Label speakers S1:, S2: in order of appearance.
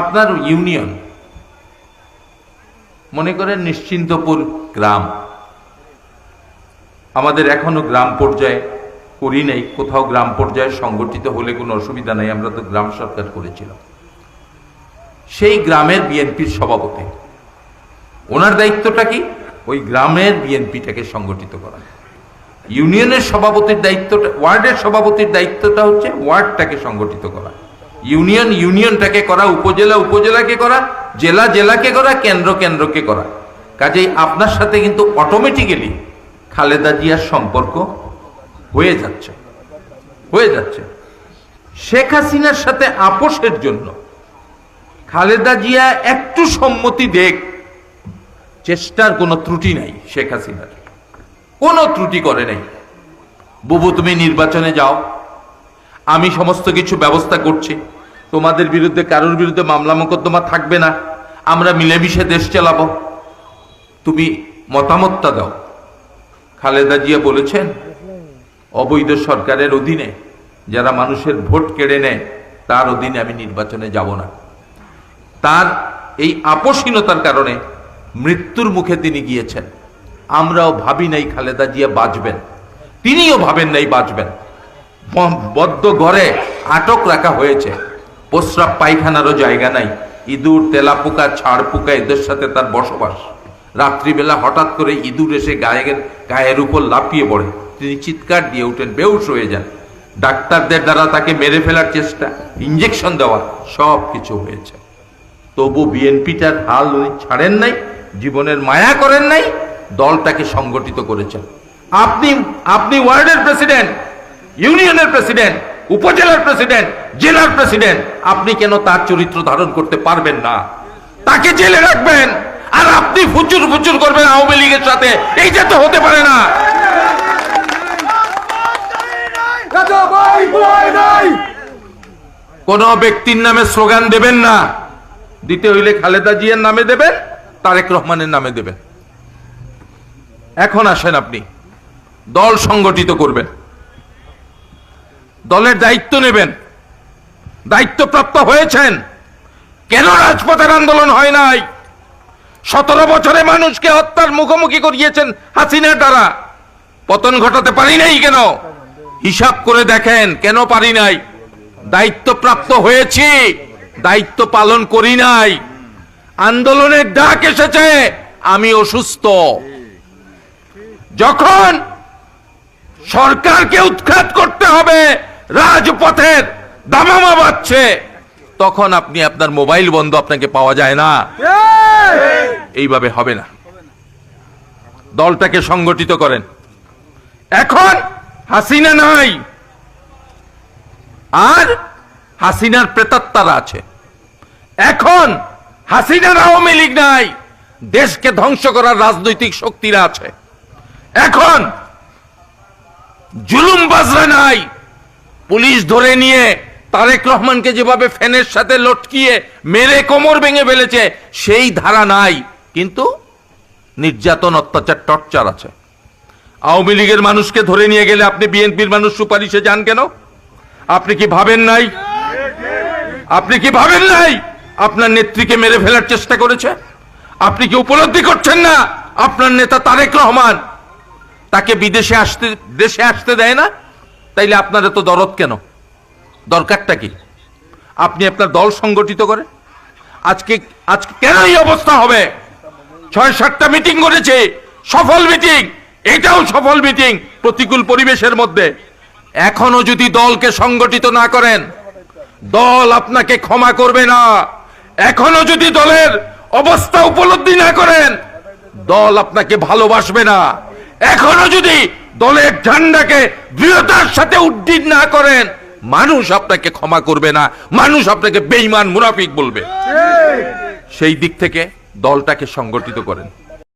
S1: আপনার ইউনিয়ন, মনে করেন নিশ্চিন্তপুর গ্রাম, আমাদের এখনও গ্রাম পর্যায়ে করি নাই, কোথাও গ্রাম পর্যায়ে সংগঠিত হলে কোনো অসুবিধা নাই, আমরা তো গ্রাম সরকার করেছিলাম। সেই গ্রামের বিএনপির সভাপতি, ওনার দায়িত্বটা কি? ওই গ্রামের বিএনপিটাকে সংগঠিত করা। ইউনিয়নের সভাপতির দায়িত্বটা, ওয়ার্ডের সভাপতির দায়িত্বটা হচ্ছে ওয়ার্ডটাকে সংগঠিত করা। ইউনিয়ন ইউনিয়নটাকে করা, উপজেলা উপজেলাকে করা, জেলা জেলাকে করা, কেন্দ্র কেন্দ্রকে করা। কাজেই আপনার সাথে কিন্তু অটোমেটিক্যালি খালেদা জিয়ার সম্পর্ক হয়ে যাচ্ছে। হয়ে যাচ্ছে। শেখ হাসিনার সাথে আপোষের জন্য খালেদা জিয়া একটু সম্মতি দেখ, চেষ্টার কোনো ত্রুটি নাই শেখ হাসিনার। কোনো ত্রুটি করে নাই। বুবু, তুমি নির্বাচনে যাও। আমি সমস্ত কিছু ব্যবস্থা করছি। তোমাদের বিরুদ্ধে, কারোর বিরুদ্ধে মামলা মোকদ্দমা থাকবে না। আমরা মিলেমিশে দেশ চালাবো। তুমি মতামতটা দাও। খালেদা জিয়া বলেছেন, অবৈধ সরকারের অধীনে যারা মানুষের ভোট কেড়ে নেয়, তার অধীনে আমি নির্বাচনে যাব না। তার এই আপসীনতার কারণে মৃত্যুর মুখে তিনি গিয়েছেন। আমরাও ভাবি নাই খালেদা জিয়া বাঁচবেন। তিনিও ভাবেন নাই বাঁচবেন। বদ্ধ ঘরে আটক রাখা হয়েছে। প্রস্রাব পায়খানারও জায়গা নাই। ইঁদুর, তেলাপোকা ছাড় পোকা এদের সাথে তার বসবাস। রাত্রিবেলা হঠাৎ করে ইঁদুর এসে গায়ের গায়ের উপর লাফিয়ে পড়ে। তিনি চিৎকার দিয়ে উঠেন বেউস হয়ে যান। ডাক্তারদের দ্বারা তাকে মেরে ফেলার চেষ্টা ইঞ্জেকশন দেওয়া, সব কিছু হয়েছে। তবু বিএনপিটার হাল উনি ছাড়েন নাই, জীবনের মায়া করেন নাই, দলটাকে সংগঠিত করেছেন। আপনি আপনি ওয়ার্ডের প্রেসিডেন্ট, ইউনিয়নের প্রেসিডেন্ট উপজেলার প্রেসিডেন্ট জেলার প্রেসিডেন্ট আপনি কেন তার চরিত্র ধারণ করতে পারবেন না? তাকে জেলে রাখবেন আর আপনি ফুচুর ফুচুর করবেন আওয়ামী লীগের সাথে। এইটা তো হতে পারে না। কোন ব্যক্তির নামে স্লোগান দেবেন না। দিতে হইলে খালেদা জিয়ার নামে দেবেন তারেক রহমানের নামে দেবেন। এখন আসেন আপনি। দল সংগঠিত করবেন। দলের দায়িত্ব নেবেন। দায়িত্বপ্রাপ্ত হয়েছেন। কেন রাজপথের আন্দোলন হয় নাই? সতেরো বছরে মানুষকে হত্যার মুখোমুখি করিয়েছেন হাসিনার দ্বারা। পতন ঘটাতে পারি নাই কেন? হিসাব করে দেখেন, কেন পারি নাই? দায়িত্বপ্রাপ্ত হয়েছি, দায়িত্ব পালন করি নাই। আন্দোলনের ডাক এসেছে, আমি অসুস্থ। যখন সরকারকে উৎখাত করতে হবে রাজপথের দামামা বাড়ছে তখন আপনি আপনার মোবাইল বন্ধ আপনাকে পাওয়া যায় না। এইভাবে হবে না। দলটাকে সংগঠিত করেন। এখন হাসিনা নাই। আর হাসিনার প্রেতাত্মারা আছে। এখন হাসিনার আওয়ামী লীগ নাই। দেশকে ধ্বংস করার রাজনৈতিক শক্তিরা আছে। এখন জুলুম বাজরা নাই। পুলিশ ধরে নিয়ে তারেক রহমানকে যেভাবে ফ্যানের সাথে লটকিয়ে মেরে কোমর ভেঙে ফেলেছে, সেই ধারা নাই। কিন্তু নির্যাতন, অত্যাচার, টর্চার আছে। আওয়ামী লীগের মানুষকে ধরে নিয়ে গেলে আপনি বিএনপির মানুষ সুপারিশে যান কেন? আপনি কি ভাবেন নাই? আপনি কি ভাবেন নাই? আপনার নেত্রীকে মেরে ফেলার চেষ্টা করেছে? আপনি কি উপলব্ধি করছেন না? আপনার নেতা তারেক রহমান। তাকে বিদেশে আসতে, দেশে আসতে দেয় না? তাইলে আপনার এত দরদ কেন? দরকারটা কি? আপনি আপনার দল সংগঠিত করেন আজকে আজকে কেন এই অবস্থা হবে? ছয় সাতটা মিটিং করেছে, সফল মিটিং, এটাও সফল মিটিং প্রতিকূল পরিবেশের মধ্যে। এখনও যদি দলকে সংগঠিত না করেন, দল আপনাকে ক্ষমা করবে না। এখনও যদি দলের অবস্থা উপলব্ধি না করেন, দল আপনাকে ভালোবাসবে না। এখনও যদি দলের ঝান্ডাকে দৃঢ়তার সাথে উদ্দিন না করেন। মানুষ আপনাকে ক্ষমা করবে না মানুষ আপনাকে বেইমান মুনাফিক বলবে। সেই দিক থেকে দলটাকে সংগঠিত করেন।